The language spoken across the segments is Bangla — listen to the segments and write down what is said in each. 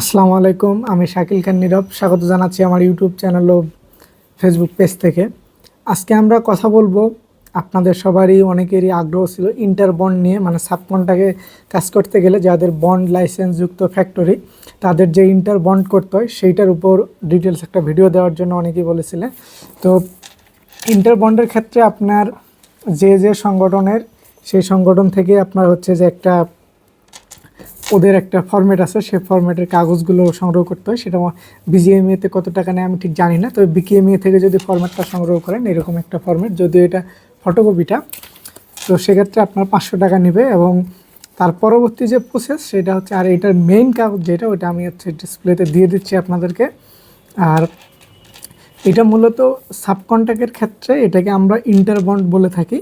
আসসালামু আলাইকুম, আমি শাকিল খান নীরব। স্বাগত জানাচ্ছি আমার ইউটিউব চ্যানেল ও ফেসবুক পেজ থেকে। আজকে আমরা কথা বলব, আপনাদের সবারই অনেকেরই আগ্রহ ছিল ইন্টার বন্ড নিয়ে মানে সাবকনটাকে কাজ করতে গেলে যাদের বন্ড লাইসেন্সযুক্ত ফ্যাক্টরি, তাদের যে ইন্টার বন্ড করতে হয়, সেইটার উপর ডিটেলস একটা ভিডিও দেওয়ার জন্য অনেকেই বলেছিলেন। তো ইন্টার বন্ডের ক্ষেত্রে আপনার যে যে সংগঠনের, সেই সংগঠন থেকে আপনার হচ্ছে যে একটা ওদের একটা ফরম্যাট আছে সেই ফরম্যাটের কাগজগুলো সংগ্রহ করতে হয়। সেটা বিজিএমএ তে কত টাকা নেয় আমি ঠিক জানি না, তবে বিকেএমএ থেকে যদি ফরম্যাটটা সংগ্রহ করেন, এরকম একটা ফরম্যাট যদিও এটা ফটোকপিটা তো সেক্ষেত্রে আপনার পাঁচশো টাকা নেবে এবং তার পরবর্তী যে প্রসেস সেটা হচ্ছে, আর এটার মেইন কাগজ যেটা, ওটা আমি হচ্ছে ডিসপ্লেতে দিয়ে দিচ্ছি আপনাদেরকে। আর এটা মূলত সাবকন্ট্যাক্টের ক্ষেত্রে এটাকে আমরা ইন্টারবন্ড বলে থাকি।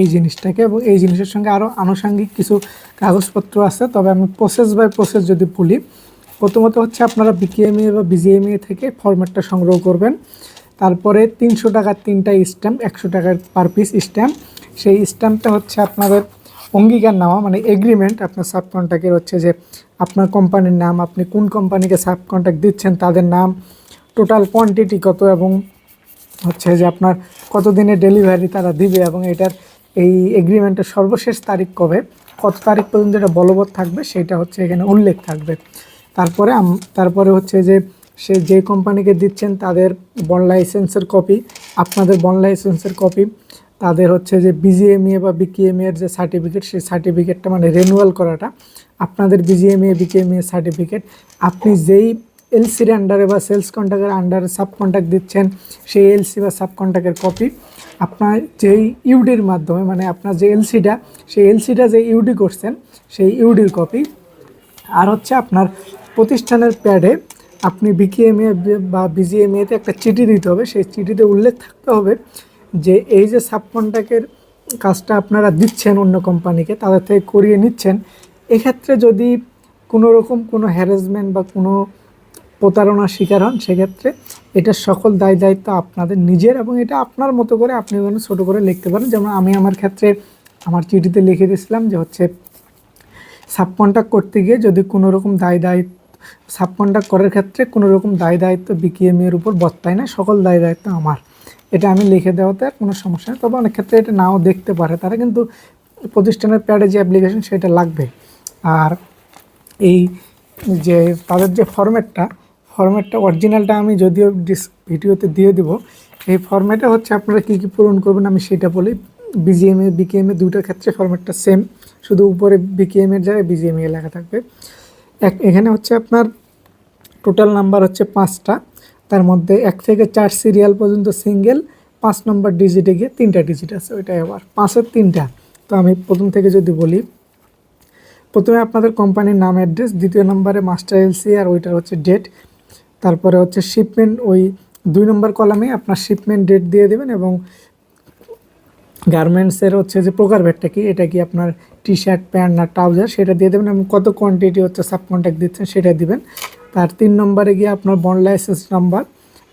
এই জিনিসটাকে এবং এই জিনিসের সঙ্গে আরও আনুষঙ্গিক কিছু কাগজপত্র আছে। তবে আমি প্রসেস বাই প্রসেস যদি বলি, প্রথমত হচ্ছে আপনারা বিকেএমএ বা বিজিএমএ থেকে ফরম্যাটটা সংগ্রহ করবেন। তারপরে তিনশো টাকার তিনটা স্ট্যাম্প একশো টাকার পার পিস স্ট্যাম্প সেই স্ট্যাম্পটা হচ্ছে আপনাদের অঙ্গীকার নেওয়া মানে এগ্রিমেন্ট আপনার সাব কন্ট্যাক্টের হচ্ছে যে আপনার কোম্পানির নাম, আপনি কোন কোম্পানিকে সাব কন্ট্যাক্ট দিচ্ছেন, তাদের নাম টোটাল কোয়ান্টিটি কত এবং হচ্ছে যে আপনার কত দিনের ডেলিভারি তারা দিবে এবং এটার এই এগ্রিমেন্টের সর্বশেষ তারিখ কবে? কত তারিখ পর্যন্ত এটা বলবৎ থাকবে সেটা হচ্ছে এখানে উল্লেখ থাকবে। তারপরে তারপরে হচ্ছে যে সে যে কোম্পানিকে দিচ্ছেন তাদের বন লাইসেন্সের কপি আপনাদের বন লাইসেন্সের কপি তাদের হচ্ছে যে বিজিএমএ বা বিকেএমএ এর যে সার্টিফিকেট সেই সার্টিফিকেটটা মানে রেনুয়াল করাটা, আপনাদের বিজিএমএ বিকেএমএ সার্টিফিকেট আপনি যেই এলসির আন্ডারে বা সেলস কন্ট্যাক্টের আন্ডারে সাব কন্ট্যাক্ট দিচ্ছেন, সেই এলসি বা সাব কন্ট্যাক্টের কপি আপনার যেই ইউডির মাধ্যমে মানে আপনার যে এলসিটা সেই এলসিটা যে ইউডি করছেন, সেই ইউডির কপি আর হচ্ছে আপনার প্রতিষ্ঠানের প্যাডে আপনি বিকেএমএ বা বিজিএমএতে একটা চিঠি দিতে হবে, সেই চিঠিতে উল্লেখ থাকতে হবে যে এই যে সাব কন্ট্যাক্টের কাজটা আপনারা দিচ্ছেন অন্য কোম্পানিকে তাদের থেকে করিয়ে নিচ্ছেন। এক্ষেত্রে যদি কোনো রকম কোনো হ্যারাসমেন্ট বা কোনো প্রতারণার শিকার হন, সেক্ষেত্রে এটা সকল দায় দায়িত্ব আপনাদের, নিজের এবং এটা আপনার মতো করে আপনি ওখানে ছোটো করে লিখতে পারেন। যেমন আমি আমার ক্ষেত্রে আমার চিঠিতে লিখে দিয়েছিলাম যে হচ্ছে সাব করতে গিয়ে যদি কোনো রকম দায় দায়িত্ব সাব করার ক্ষেত্রে কোনো রকম দায় দায়িত্ব বিকিএম এর উপর বর্তায় না, সকল দায় দায়িত্ব আমার। এটা আমি লিখে দেওয়াতে আর কোনো সমস্যা নেই। তবে অনেক ক্ষেত্রে এটা নাও দেখতে পারে। তারা কিন্তু প্রতিষ্ঠানের প্যাডে যে অ্যাপ্লিকেশন সেটা লাগবে। আর এই যে তাদের যে ফরম্যাটটা ফরম্যাটটা অরিজিনালটা আমি যদিও ডিস ভিডিওতে দিয়ে দেবো, এই ফরম্যাটে হচ্ছে আপনারা কী কী পূরণ করবেন আমি সেটা বলি। বিজিএমএ বিকেএমএ দুটোর ক্ষেত্রে ফরম্যাটটা সেম শুধু উপরে বিকেএমের জায়গায় বিজিএমএ লেখা থাকবে। এক, এখানে হচ্ছে আপনার টোটাল নাম্বার হচ্ছে পাঁচটা, তার মধ্যে এক থেকে চার সিরিয়াল পর্যন্ত সিঙ্গেল পাঁচ নম্বর ডিজিটে গিয়ে তিনটা ডিজিট আছে, ওইটাই আবার। পাঁচের তিনটা, তো আমি প্রথম থেকে যদি বলি, প্রথমে আপনাদের কোম্পানির নাম অ্যাড্রেস দ্বিতীয় নম্বরে মাস্টার এলসি আর ওইটার হচ্ছে ডেট তারপরে হচ্ছে শিপমেন্ট ওই দুই নম্বর কলামে আপনার শিপমেন্ট ডেট দিয়ে দেবেন এবং গার্মেন্টসের হচ্ছে যে প্রকারভেদটা কি, এটা কি আপনার টি শার্ট প্যান্ট না ট্রাউজার সেটা দিয়ে দেবেন এবং কত কোয়ান্টিটি হচ্ছে সাব কন্ট্যাক্ট দিচ্ছেন সেটা দিবেন। তার তিন নম্বরে গিয়ে আপনার বন্ড লাইসেন্স নাম্বার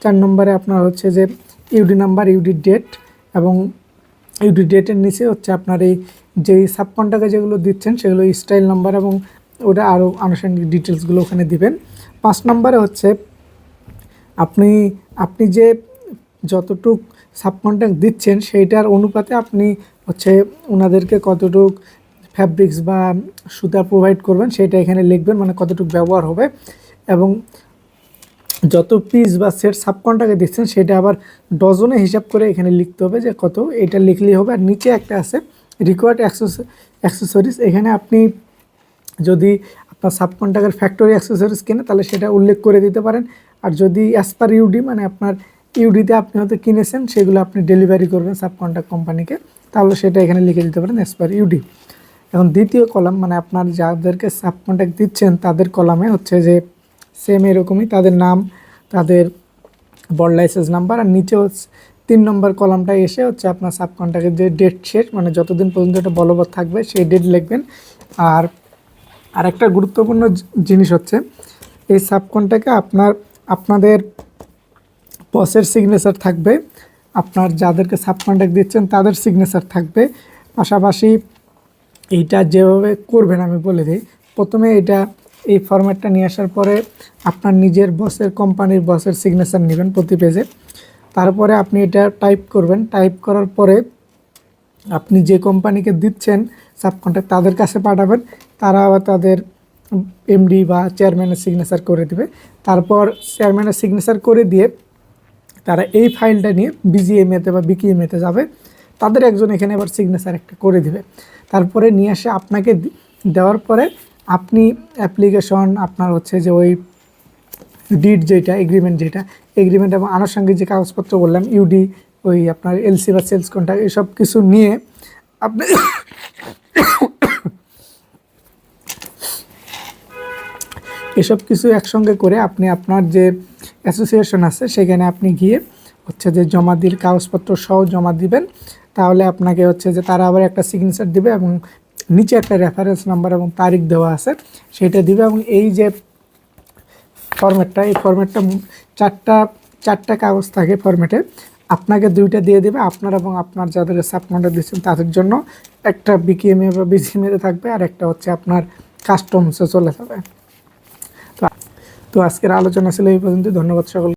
চার নম্বরে আপনার হচ্ছে যে ইউডি নাম্বার ইউডি ডেট এবং ইউডি ডেটের নিচে হচ্ছে আপনার এই যেই সাব কন্ট্যাক্টে যেগুলো দিচ্ছেন সেগুলো স্টাইল নাম্বার এবং ওটা আরও আনুষঙ্গিক ডিটেলসগুলো ওখানে দিবেন। পাঁচ নম্বরে হচ্ছে আপনি আপনি যে যতটুক সাবকন্ট্যাক্ট দিচ্ছেন সেইটার অনুপাতে আপনি হচ্ছে ওনাদেরকে কতটুক ফ্যাব্রিক্স বা সুতা প্রোভাইড করবেন সেটা এখানে লিখবেন মানে কতটুক ব্যবহার হবে এবং যত পিস বা সেট সাবকন্ট্রাক্টে দিচ্ছেন সেটা আবার ডজনে হিসাব করে এখানে লিখতে হবে যে কত, এটা লিখলেই হবে। আর নিচে একটা আছে রিকোয়ার্ড অ্যাক্সেসরিজ এখানে আপনি যদি আপনার সাবকন্ট্রাক্টের ফ্যাক্টরি অ্যাক্সেসরিজ কেনে তাহলে সেটা উল্লেখ করে দিতে পারেন। আর যদি অ্যাজ পার ইউডি মানে আপনার ইউডিতে আপনি হয়তো কিনেছেন, সেগুলো আপনি ডেলিভারি করবেন সাবকন্ট্রাক্ট কোম্পানিকে তাহলে সেটা এখানে লিখে দিতে পারেন অ্যাজ পার ইউডি এখন দ্বিতীয় কলাম মানে আপনার যাদেরকে সাবকন্ট্রাক্ট দিচ্ছেন, তাদের কলামে হচ্ছে যে সেম এরকমই তাদের নাম, তাদের বন্ড লাইসেন্স নাম্বার আর নিচে তিন নম্বর কলামটা এসে হচ্ছে আপনার সাবকন্ট্রাক্টের যে ডেট শেষ মানে যতদিন পর্যন্ত এটা বলবৎ থাকবে, সেই ডেট লিখবেন। আর আর একটা গুরুত্বপূর্ণ জিনিস হচ্ছে, এই সাবকন্ট্রাক্টে আপনার আপনাদের বসের সিগনেচার থাকবে। আপনার যাদেরকে সাবকন্ট্রাক্ট দিচ্ছেন, তাদের সিগনেচার থাকবে। পাশাপাশি এইটা যেভাবে করবেন আমি বলে দিই। প্রথমে এটা এই ফরম্যাটটা নিয়ে আসার পরে আপনার নিজের বসের কোম্পানির বসের সিগনেচার নেবেন প্রতি পেজে তারপরে আপনি এটা টাইপ করবেন। টাইপ করার পরে আপনি যে কোম্পানিকে দিচ্ছেন সাবকন্ট্রাক্ট তাদের কাছে পাঠাবেন। তারা আবার তাদের এমডি বা চেয়ারম্যানের সিগনেচার করে দেবে। তারপর চেয়ারম্যানের সিগনেচার করে দিয়ে তারা এই ফাইলটা নিয়ে বিজিএমএতে বা বিকিএমএতে যাবে। তাদের একজন এখানে এবার সিগনেচার একটা করে দিবে। তারপরে নিয়ে এসে আপনাকে দেওয়ার পরে আপনি অ্যাপ্লিকেশন আপনার হচ্ছে যে ওই ডিড যেটা এগ্রিমেন্ট যেটা এগ্রিমেন্ট এবং আনুষঙ্গিক যে কাগজপত্র বললাম ইউডি ওই আপনার এলসি বা সেলস কন্ট্রাক্ট এসব কিছু নিয়ে আপনি এসব কিছু একসঙ্গে করে আপনি আপনার যে অ্যাসোসিয়েশন আছে, সেখানে আপনি গিয়ে হচ্ছে যে জমা দিল, কাগজপত্র সহ জমা দিবেন। তাহলে আপনাকে হচ্ছে যে তারা আবার একটা সিগনেচার দিবে এবং নিচে একটা রেফারেন্স নাম্বার এবং তারিখ দেওয়া আছে, সেটা দিবে এবং এই যে ফরম্যাটটা এই ফরম্যাটটা চারটা চারটা কাগজ থাকে ফরম্যাটে আপনাকে দুইটা দিয়ে দেবে আপনার এবং আপনার যাদের সাবকন্ট্রাক্ট দিচ্ছেন তাদের জন্য। একটা বিকিএমএ বা বিজিএমএতে থাকবে আর একটা হচ্ছে আপনার কাস্টমসে চলে যাবে। তো আজকের আলোচনা ছিল এই পর্যন্ত। ধন্যবাদ সকল